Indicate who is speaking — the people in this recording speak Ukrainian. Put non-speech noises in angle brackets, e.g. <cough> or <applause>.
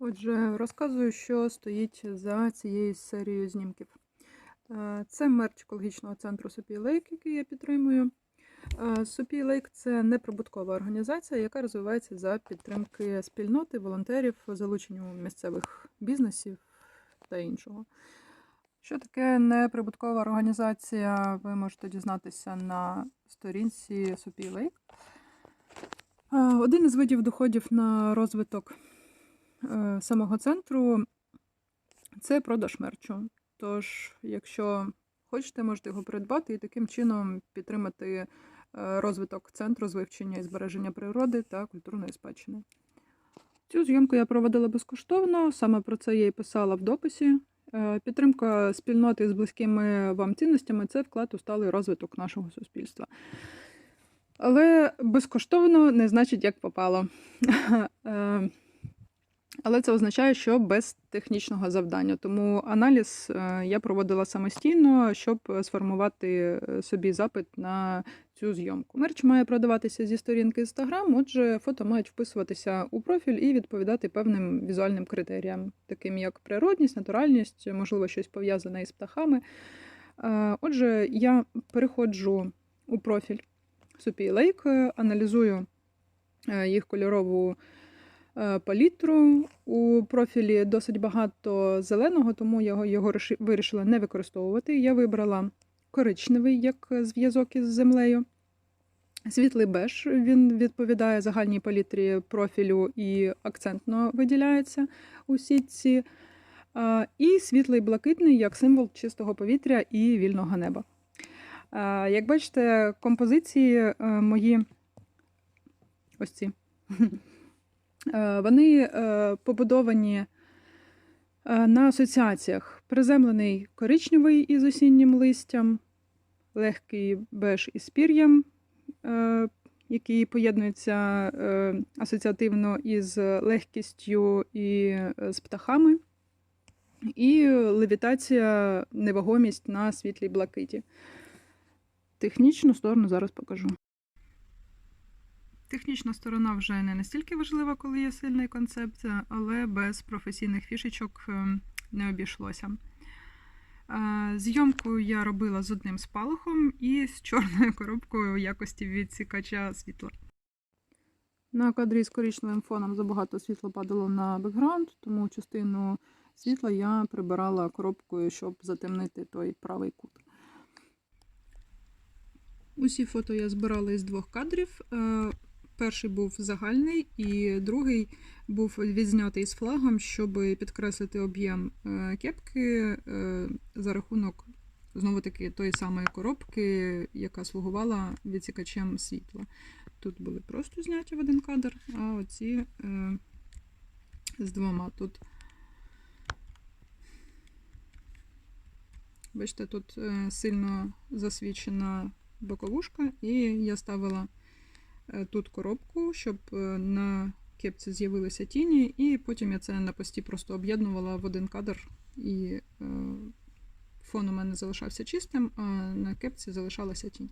Speaker 1: Отже, розказую, що стоїть за цією серією знімків. Е, Це мерч екологічного центру Сопій Лейк, який я підтримую. Е, Сопій Лейк це неприбуткова організація, яка розвивається за підтримки спільноти, волонтерів, залученню місцевих бізнесів та іншого. Що таке неприбуткова організація, ви можете дізнатися на сторінці Сопій Лейк. Е, Один із видів доходів на розвиток самого центру це продаж мерчу. Тож, якщо хочете, можете його придбати і таким чином підтримати е, розвиток центру з вивчення і збереження природи та культурної спадщини. Цю зйомку я проводила безкоштовно, саме про це я і писала в дописі. Е, Підтримка спільноти з близькими вам цінностями це вклад у сталий розвиток нашого суспільства. Але безкоштовно не значить, як попало. <laughs> Е, Але це означає, що без технічного завдання. Тому аналіз е, я проводила самостійно, щоб сформувати е, собі запит на цю зйомку. Мерч має продаватися зі сторінки Instagram, отже, фото мають вписуватися у профіль і відповідати певним візуальним критеріям, таким як природність, натуральність, можливо, щось пов'язане із птахами. Е, Отже, я переходжу у профіль Супій Лейк, аналізую е, їх кольорову е, палітру. У профілі досить багато зеленого, тому я його, його вирішила не використовувати. Я вибрала коричневий як зв'язок із землею. Світлий беж він відповідає загальній палітрі профілю і акцентно виділяється у сітці. І світлий блакитний як символ чистого повітря і вільного неба. Як бачите, композиції е, мої ось ці. <laughs> Е, Вони е, побудовані е, на асоціаціях. Приземлений коричневий із осіннім листям, легкий беж із пір'ям, який поєднується асоціативно із легкістю і з птахами, і левітація, невагомість на світлій блакиті. Технічну сторону зараз покажу. Технічна сторона вже не настільки важлива, коли є сильний концепт, але без професійних фішечок е, не обійшлося. Е, Зйомку я робила з одним спалахом і з чорною коробкою якості відсікача світла. На кадрі з коричневим фоном забагато світла падало на бекграунд, тому частину світла я прибирала коробкою, щоб затемнити той правий кут. Усі фото я збирала із двох кадрів. Перший був загальний, і другий був відзнятий з флагом, щоб підкреслити об'єм е, кепки е, за рахунок знову таки тої самої коробки, яка слугувала відсікачем світла. Тут були просто зняті в один кадр, а оці е, з двома тут. Бачите, тут сильно засвічена боковушка, і я ставила тут коробку, щоб е, на кепці з'явилися тіні, і потім я це на пості просто об'єднувала в один кадр, і е, фон у мене залишався чистим, а на кепці залишалася тінь.